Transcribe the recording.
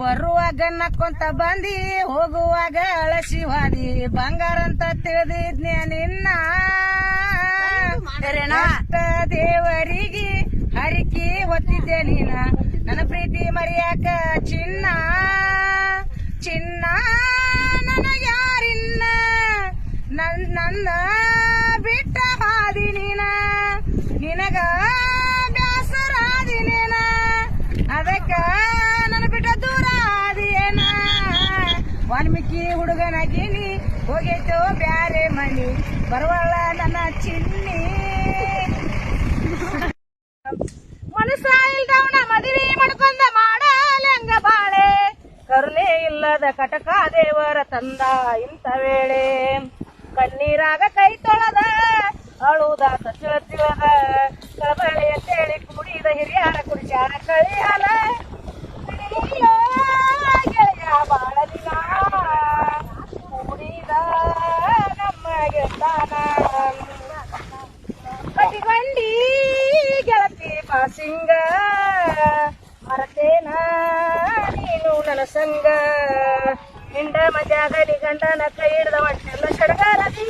ಬರುವಾಗ ನಕ್ಕೊಂತ ಬಂದಿ ಹೋಗುವಾಗ ಅಳಸಿ ಹಾದಿ ಬಂಗಾರ ಅಂತ ತಿಳಿದಿದ್ನೆ ನಿನ್ನ ದೇವರಿಗೆ ಹರಿಕೆ ಹೊತ್ತಿದ್ದೆ ನೀನ. ನನ್ನ ಪ್ರೀತಿ ಮರಿಯಾಕ ಚಿನ್ನ. ಚಿನ್ನ ನನ್ನ ಯಾರಿನ್ನ ನನ್ ನನ್ನ ವಾಲ್ಮೀಕಿ ಹುಡುಗನಾಗಿನಿ, ಹೋಗೈತೋ ಬ್ಯಾರೆ ಮನಿ, ಬರುವಳ ನನ್ನ ಚಿನ್ನಿ. ಮನಸ್ಸ ಇಲ್ದವನ ಮದುವೆ ಮಾಡ್ಕೊಂಡ ಮಾಡಲಂಗ ಬಾಳೆ. ಕರುಣೆ ಇಲ್ಲದ ಕಟಕ ದೇವರ ತಂದ ಇಂಥ ವೇಳೆ. ಕಣ್ಣೀರಾಗ ಕೈ ತೊಳೆದ ಅಳುದ ಸಚಿವ ತಿಳದ ಕಳಬಳಿ ಅಂತೇಳಿ ಕುಡಿದ ಹಿರಿಯರ ಕುಡಿಸ್ಯಾರ ಕಳಿಯಾಲ. ಕಟಿಗೊಂಡಿ ಗೆಳತಿ ಪಾಸಿಂಗ. ಮರತೇನ ನೀನು ನನ್ನ ಸಂಗ. ಹಿಂಡ ಮಜಾಗಲಿ ಗಂಡನ ಕೈ ಹಿಡಿದ ಒಟ್ಟೆಲ್ಲ ಸಡಗಾರದಿ